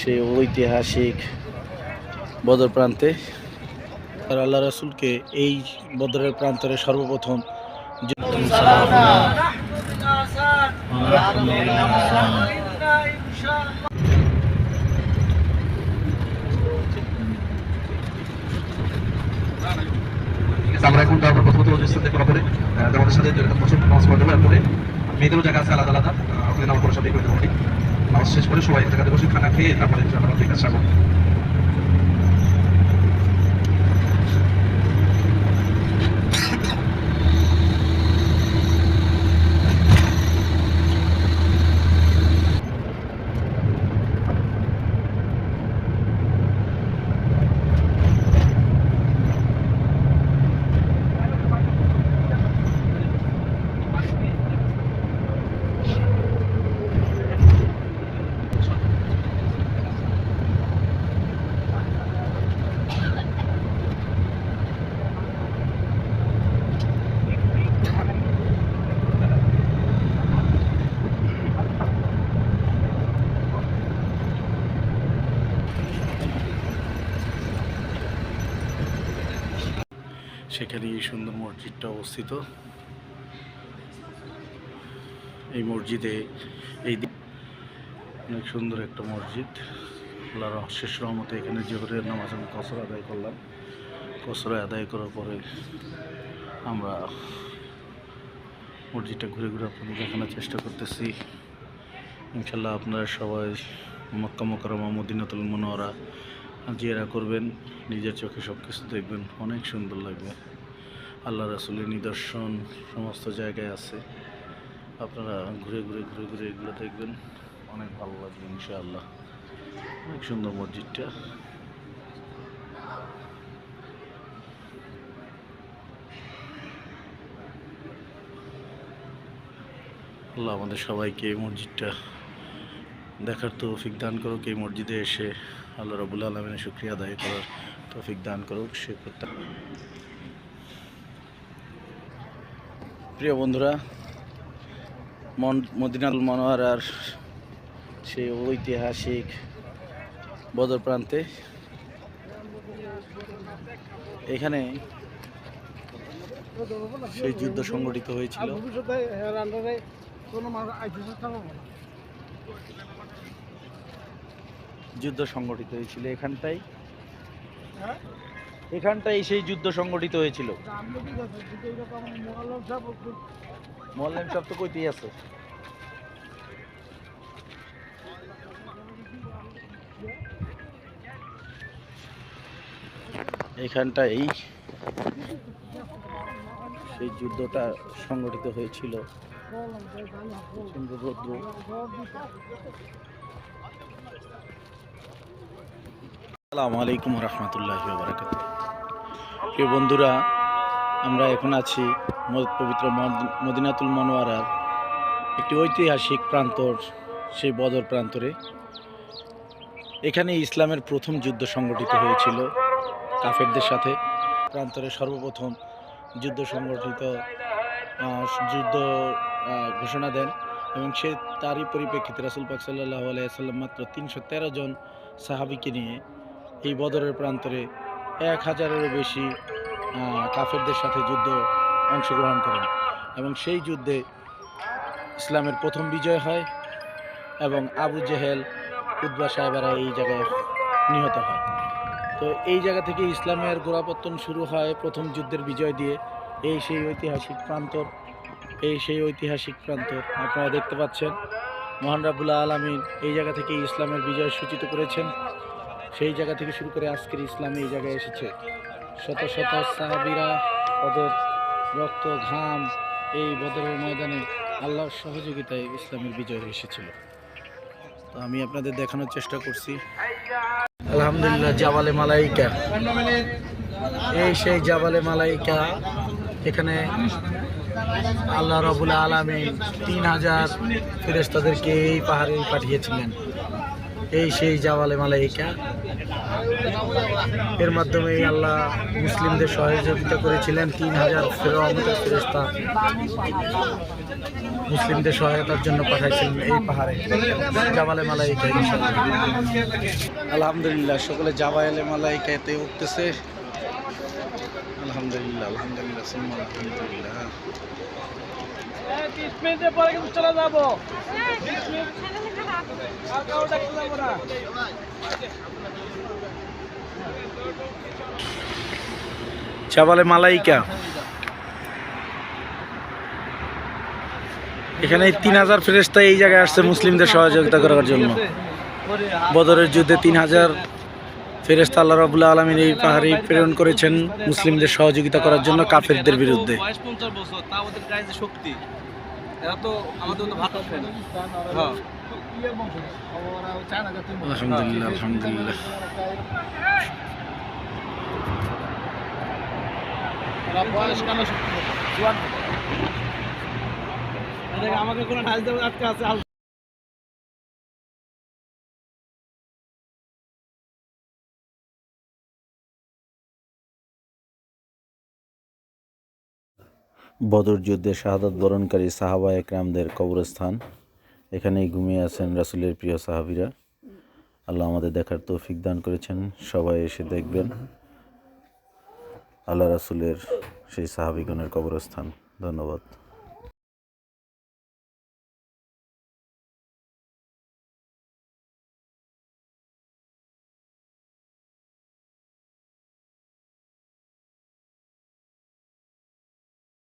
সেই ঐতিহাসিক বদর প্রান্তে। আর আল্লাহ রাসুলকে এই বদরের প্রান্তরে সর্বপ্রথম আমরা এখন তারপর প্রথমত ওজস্থান থেকে পরে আমাদের সাথে প্রচুর নামাজ পড়ে দেবো এরপরে মেয়েদেরও জায়গা আছে আলাদা আলাদা। ওখানে নামাজ সাথে করে দেবো নামাজ শেষ করে সবাই একটা জায়গাতে বসে খানা খেয়ে তারপরে আমরা ঠিক আছে সেখানে এই সুন্দর মসজিদটা অবস্থিত। এই মসজিদে এই অনেক সুন্দর একটা মসজিদ। আল্লাহর শেষ রহমতে এখানে জোহরের নামাজ আমি কসর আদায় করলাম। কসর আদায় করার পরে আমরা মসজিদটা ঘুরে ঘুরে আপনাদের দেখানোর চেষ্টা করতেছি। ইনশাল্লাহ আপনারা সবাই মক্কা মকরমা মদিনাতুল মনোয়ারা জিয়ারা করবেন, নিজের চোখে সব কিছু দেখবেন, অনেক সুন্দর লাগবে। আল্লাহ রাসুলের নিদর্শন সমস্ত জায়গায় আছে। আপনারা ঘুরে ঘুরে ঘুরে ঘুরে এগুলো দেখবেন, অনেক ভালো লাগবে ইনশাআল্লাহ। অনেক সুন্দর মসজিদটা। আল্লাহ আমাদের সবাইকে এই মসজিদটা দেখার তৌফিক দান করুক, এই মসজিদে এসে আল্লাহ রবুল আলমিনের শুক্রিয়া আদায় করার তৌফিক দান করুক, সে করতে প্রিয় বন্ধুরা মদিনাল মনোয়ারার সেই ঐতিহাসিক বদর প্রান্তে এখানে সেই যুদ্ধ সংগঠিত হয়েছিল। যুদ্ধ সংগঠিত হয়েছিল এখানটাই হ্যাঁ? এখানটাই সেই যুদ্ধ সংগঠিত হয়েছিল। সাহেব মোল্লাম সব তো কইতেই আছে। এখানটাই সেই যুদ্ধটা সংগঠিত হয়েছিল। রৌদ্র আসসালামু আলাইকুম রহমতুল্লাহ বারাকাত প্রিয় বন্ধুরা, আমরা এখন আছি পবিত্র মদিনাতুল মনোয়ারার একটি ঐতিহাসিক প্রান্তর, সেই বদর প্রান্তরে। এখানে ইসলামের প্রথম যুদ্ধ সংগঠিত হয়েছিল কাফেরদের সাথে। প্রান্তরে সর্বপ্রথম যুদ্ধ সংগঠিত যুদ্ধ ঘোষণা দেন এবং সে তারই পরিপ্রেক্ষিতে রাসুল পাক সাল্লাহ আলাইসাল্লাম মাত্র তিনশো তেরো জন সাহাবিকে নিয়ে এই বদরের প্রান্তরে এক হাজারেরও বেশি কাফেরদের সাথে যুদ্ধ অংশগ্রহণ করেন। এবং সেই যুদ্ধে ইসলামের প্রথম বিজয় হয় এবং আবু জেহেল উদ্বা সাহেবেরা এই জায়গায় নিহত হয়। তো এই জায়গা থেকে ইসলামের গোড়াপত্তন শুরু হয় প্রথম যুদ্ধের বিজয় দিয়ে। এই সেই ঐতিহাসিক প্রান্তর, এই সেই ঐতিহাসিক প্রান্তর আপনারা দেখতে পাচ্ছেন। মহান রাবুল্লাহ আলমিন এই জায়গা থেকে ইসলামের বিজয় সূচিত করেছেন। সেই জায়গা থেকে শুরু করে আজকের ইসলাম এই জায়গায় এসেছে। শত শত সাহাবিরা তাদের রক্ত, ঘাম এই বদরের ময়দানে আল্লাহর সহযোগিতায় ইসলামের বিজয় এসেছিল। তো আমি আপনাদের দেখানোর চেষ্টা করছি। আলহামদুলিল্লাহ, জাবালে মালাইকা। এই সেই জাবালে মালাইকা এখানে আল্লাহ রবুল আলমিন তিন হাজার ফেরেস্তাদেরকে এই পাহাড়ে পাঠিয়েছিলেন। এই সেই জাওয়ালে মালাইকা। এর মাধ্যমে আল্লাহ মুসলিমদের সহযোগিতা করেছিলেন। তিন হাজার ফেরেস্তা মুসলিমদের সহায়তার জন্য পাঠাইছিলেন এই পাহাড়ে। জাবালে মালাইকা। আলহামদুলিল্লাহ, সকলে জাবালে মালাইকাতে উঠতেছে। আলহামদুলিল্লাহ আলহামদুলিল্লাহ আলহামদুলিল্লাহ। মিনিটের বিশ মিনিট আর কারও ডাকতে যাব না। জাবালে মালাইকা। এখানে তিন হাজার ফেরেস্তা এই জায়গায় আসছে মুসলিমদের সহযোগিতা করার জন্য। বদরের যুদ্ধে তিন হাজার ফেরেস্তা আল্লাহ রবুল্লা আলমিন এই পাহাড়ে প্রেরণ করেছেন মুসলিমদের সহযোগিতা করার জন্য কাফেরদের বিরুদ্ধে। আমাকে কোনো নাচ দেবে আজকে আছে বদর যুদ্ধে শাহাদত বরণকারী সাহাবা একরামদের কবরস্থান। এখানেই ঘুমিয়ে আছেন রাসুলের প্রিয় সাহাবিরা। আল্লাহ আমাদের দেখার তৌফিক দান করেছেন। সবাই এসে দেখবেন আল্লাহ রাসুলের সেই সাহাবিগণের কবরস্থান। ধন্যবাদ।